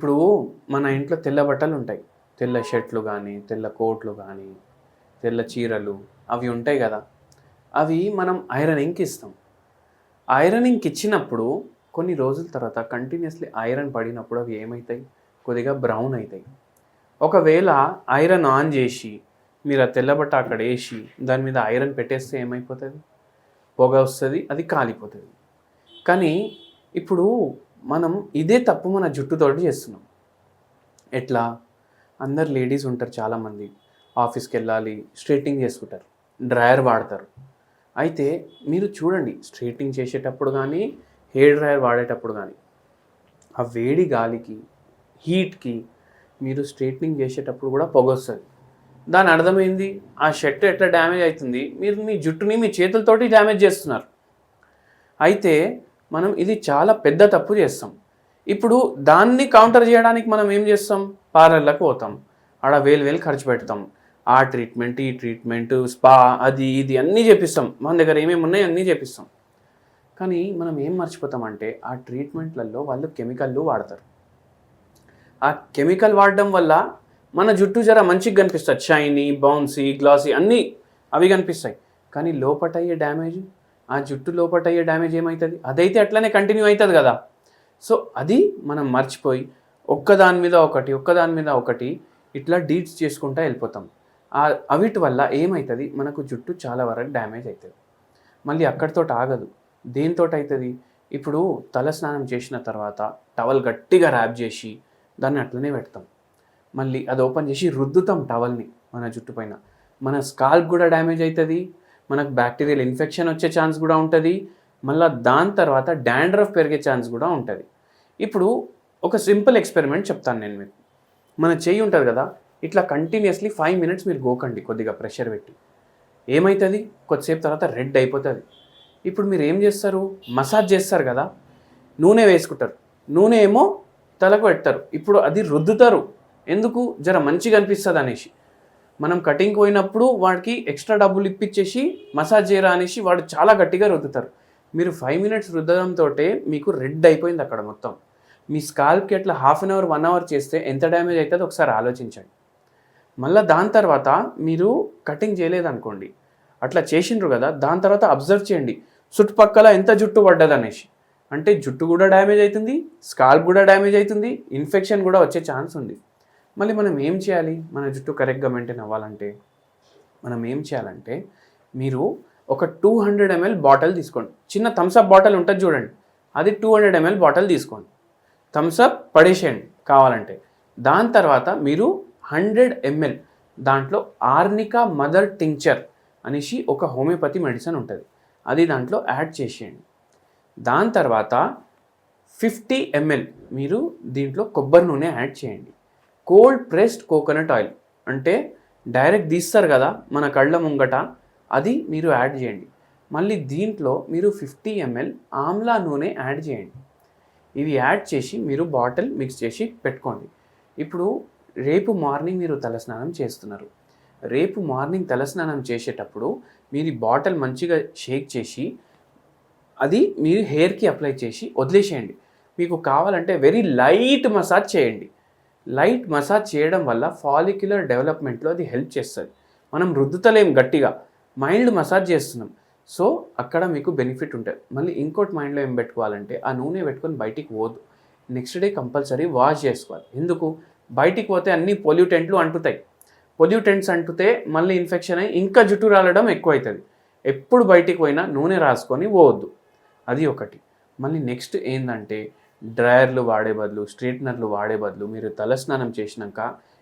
ఇప్పుడు మన ఇంట్లో తెల్ల బట్టలు ఉంటాయి. తెల్ల షర్ట్లు కానీ తెల్ల కోట్లు కానీ తెల్ల చీరలు అవి ఉంటాయి కదా. అవి మనం ఐరనింగ్కి ఇస్తాం. ఐరనింగ్కి ఇచ్చినప్పుడు కొన్ని రోజుల తర్వాత కంటిన్యూస్లీ ఐరన్ పడినప్పుడు అవి ఏమవుతాయి కొద్దిగా బ్రౌన్ అవుతాయి ఒకవేళ ఐరన్ ఆన్ చేసి మీరు ఆ తెల్లబట్ట అక్కడ వేసి దాని మీద ఐరన్ పెట్టేస్తే ఏమైపోతుంది? పొగ వస్తుంది అది కాలిపోతుంది. కానీ ఇప్పుడు మనం ఇదే తప్పు మన జుట్టుతోటి చేస్తున్నాం. ఎట్లా? అందరు లేడీస్ ఉంటారు చాలామంది. ఆఫీస్కి వెళ్ళాలి స్ట్రైటింగ్ చేసుకుంటారు డ్రయర్ వాడతారు. అయితే మీరు చూడండి స్ట్రైటింగ్ చేసేటప్పుడు కానీ హెయిర్ డ్రయర్ వాడేటప్పుడు కానీ ఆ వేడి గాలికి హీట్కి మీరు స్ట్రైట్నింగ్ చేసేటప్పుడు కూడా పొగ వస్తుంది. దాని అర్థమైంది ఆ షర్ట్ ఎట్లా డ్యామేజ్ అవుతుంది? మీరు మీ జుట్టుని మీ చేతులతోటి డ్యామేజ్ చేస్తున్నారు. అయితే మనం ఇది చాలా పెద్ద తప్పు చేస్తాం. ఇప్పుడు దాన్ని కౌంటర్ చేయడానికి మనం ఏం చేస్తాం? పార్లర్లకు పోతాం. ఆడ వేలు వేలు ఖర్చు పెడతాం. ఆ ట్రీట్మెంట్ ఈ ట్రీట్మెంట్ స్పా అది ఇది అన్నీ చేపిస్తాం మన దగ్గర ఏమేమి ఉన్నాయో అన్నీ చేపిస్తాం కానీ మనం ఏం మర్చిపోతామంటే ఆ ట్రీట్మెంట్లలో వాళ్ళు కెమికల్లు వాడతారు. ఆ కెమికల్ వాడడం వల్ల మన జుట్టు జర మంచిగా కనిపిస్తుంది. షైనీ బౌన్సీ గ్లాసీ అన్నీ అవి కనిపిస్తాయి. కానీ లోపట అయ్యే డ్యామేజ్ ఆ జుట్టు లోపట అయ్యే డ్యామేజ్ ఏమవుతుంది అదైతే అట్లనే కంటిన్యూ అవుతుంది కదా. సో అది మనం మర్చిపోయి ఒక్కదాని మీద ఒకటి ఒక్కదాని మీద ఒకటి ఇట్లా డీట్స్ చేసుకుంటూ వెళ్ళిపోతాం. ఆ అవిటి వల్ల ఏమవుతుంది మనకు జుట్టు చాలా వరకు డ్యామేజ్ అవుతుంది మళ్ళీ అక్కడితో ఆగదు. దేంతో అవుతుంది ఇప్పుడు తల స్నానం చేసిన తర్వాత టవల్ గట్టిగా ర్యాప్ చేసి దాన్ని అట్లనే పెడతాం. మళ్ళీ అది ఓపెన్ చేసి రుద్దుతాం టవల్ని మన జుట్టు పైన. మన స్కాల్ప్ కూడా డ్యామేజ్ అవుతుంది మనకు బ్యాక్టీరియల్ ఇన్ఫెక్షన్ వచ్చే ఛాన్స్ కూడా ఉంటుంది. మళ్ళీ దాని తర్వాత డాండ్రఫ్ పెరిగే ఛాన్స్ కూడా ఉంటుంది. ఇప్పుడు ఒక సింపుల్ ఎక్స్పెరిమెంట్ చెప్తాను నేను మీకు. మన చెయ్యి ఉంటుంది కదా ఇట్లా కంటిన్యూస్లీ ఫైవ్ మినిట్స్ మీరు గోకండి కొద్దిగా ప్రెషర్ పెట్టి. ఏమవుతుంది కొద్దిసేపు తర్వాత రెడ్ అయిపోతుంది. ఇప్పుడు మీరు ఏం చేస్తారు? మసాజ్ చేస్తారు కదా నూనె వేసుకుంటారు. నూనె ఏమో తలకు పెడతారు. ఇప్పుడు అది రుద్దుతారు. ఎందుకు? జర మంచిగా అనిపిస్తుంది అనేసి. మనం కటింగ్ పోయినప్పుడు వాడికి ఎక్స్ట్రా డబ్బులు ఇప్పించేసి మసాజ్ చేయరా అనేసి వాడు చాలా గట్టిగా రుద్దుతారు. మీరు ఫైవ్ మినిట్స్ రుద్దడంతో మీకు రెడ్ అయిపోయింది అక్కడ మొత్తం. మీ స్కాల్ప్కి అట్లా half an hour one hour చేస్తే ఎంత డ్యామేజ్ అవుతుందో ఒకసారి ఆలోచించండి. మళ్ళీ దాని తర్వాత మీరు కటింగ్ చేయలేదనుకోండి. అట్లా చేసిండ్రు కదా దాని తర్వాత అబ్జర్వ్ చేయండి. చుట్టుపక్కల ఎంత జుట్టు పడ్డది అనేసి. అంటే జుట్టు కూడా డ్యామేజ్ అవుతుంది స్కాల్ప్ కూడా డ్యామేజ్ అవుతుంది ఇన్ఫెక్షన్ కూడా వచ్చే ఛాన్స్ ఉంది. మళ్ళీ మనం ఏం చేయాలి? మన జుట్టు కరెక్ట్గా మెయింటైన్ అవ్వాలంటే మనం ఏం చేయాలంటే మీరు ఒక టూ హండ్రెడ్ ఎంఎల్ బాటిల్ తీసుకోండి. చిన్న థమ్స్అప్ బాటిల్ ఉంటుంది చూడండి. అది టూ హండ్రెడ్ ఎంఎల్ బాటిల్ తీసుకోండి. థమ్స్అప్ పడేసేయండి కావాలంటే. దాని తర్వాత మీరు హండ్రెడ్ ఎంఎల్ దాంట్లో ఆర్నికా మదర్ టింక్చర్ అనేసి ఒక హోమియోపతి మెడిసిన్ ఉంటుంది. అది దాంట్లో యాడ్ చేసేయండి. దాని తర్వాత ఫిఫ్టీ ఎంఎల్ మీరు దీంట్లో కొబ్బరి నూనె యాడ్ చేయండి. Cold pressed coconut oil. అంటే డైరెక్ట్ తీస్తారు కదా మన కళ్ళ ముంగట అది మీరు యాడ్ చేయండి. మళ్ళీ దీంట్లో మీరు ఫిఫ్టీ ఎంఎల్ ఆమ్లా నూనె యాడ్ చేయండి. ఇది యాడ్ చేసి మీరు బాటిల్ మిక్స్ చేసి పెట్టుకోండి. ఇప్పుడు రేపు మార్నింగ్ మీరు తలస్నానం చేస్తున్నారు. రేపు మార్నింగ్ తలస్నానం చేసేటప్పుడు మీరు బాటిల్ మంచిగా షేక్ చేసి అది మీరు హెయిర్కి అప్లై చేసి వదిలేసేయండి. మీకు కావాలంటే వెరీ లైట్ మసాజ్ చేయండి. లైట్ మసాజ్ చేయడం వల్ల ఫాలిక్యులర్ డెవలప్మెంట్లో అది హెల్ప్ చేస్తుంది. మనం రుద్దుతలేం గట్టిగా. మైల్డ్ మసాజ్ చేస్తున్నాం. సో అక్కడ మీకు బెనిఫిట్ ఉంటుంది. మళ్ళీ ఇంకోటి మైండ్లో ఏం పెట్టుకోవాలంటే ఆ నూనె పెట్టుకొని బయటికి పోదు. నెక్స్ట్ డే కంపల్సరీ వాష్ చేసుకోవాలి. ఎందుకు? బయటికి పోతే అన్ని పొల్యూటెంట్లు అంటుతాయి. పొల్యూటెంట్స్ అంటుతే మళ్ళీ ఇన్ఫెక్షన్ అయ్యి ఇంకా జుట్టు రాలడం ఎక్కువ అవుతుంది ఎప్పుడు బయటికి పోయినా నూనె రాసుకొని పోవద్దు. అది ఒకటి. మళ్ళీ నెక్స్ట్ ఏంటంటే డ్రయర్లు వాడే బదులు స్ట్రైట్నర్లు వాడే బదులు మీరు తలస్నానం చేసినాక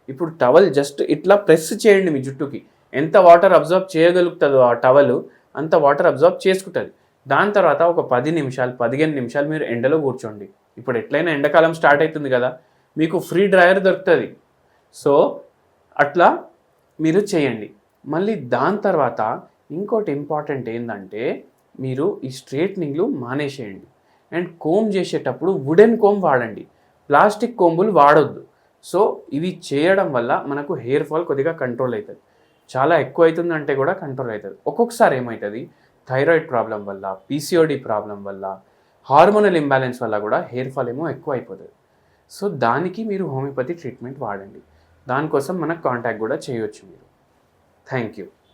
ఇప్పుడు టవల్ జస్ట్ ఇట్లా ప్రెస్ చేయండి మీ జుట్టుకి. ఎంత వాటర్ అబ్జర్వ్ చేయగలుగుతుందో ఆ టవల్ అంత వాటర్ అబ్జర్వ్ చేసుకుంటుంది. దాని తర్వాత ఒక పది నిమిషాలు పదిహేను నిమిషాలు మీరు ఎండలో కూర్చోండి. ఇప్పుడు ఎట్లయినా ఎండాకాలం స్టార్ట్ అవుతుంది కదా మీకు ఫ్రీ డ్రయర్ దొరుకుతుంది. సో అట్లా మీరు చేయండి. మళ్ళీ దాని తర్వాత ఇంకోటి ఇంపార్టెంట్ ఏంటంటే మీరు ఈ స్ట్రేట్నింగ్లు మానేసేయండి. అండ్ కోమ్ చేసేటప్పుడు వుడెన్ కోమ్ వాడండి. ప్లాస్టిక్ కోంబులు వాడొద్దు. సో ఇవి చేయడం వల్ల మనకు హెయిర్ ఫాల్ కొద్దిగా కంట్రోల్ అవుతుంది చాలా ఎక్కువ అవుతుంది అంటే కూడా కంట్రోల్ అవుతుంది ఒక్కొక్కసారి ఏమవుతుంది థైరాయిడ్ ప్రాబ్లం వల్ల పీసీఓడి ప్రాబ్లం వల్ల హార్మోనల్ ఇంబ్యాలెన్స్ వల్ల కూడా హెయిర్ ఫాల్ ఏమో ఎక్కువ అయిపోతుంది సో దానికి మీరు హోమియోపతి ట్రీట్మెంట్ వాడండి. దానికోసం మనకు కాంటాక్ట్ కూడా చేయొచ్చు మీరు. Thank you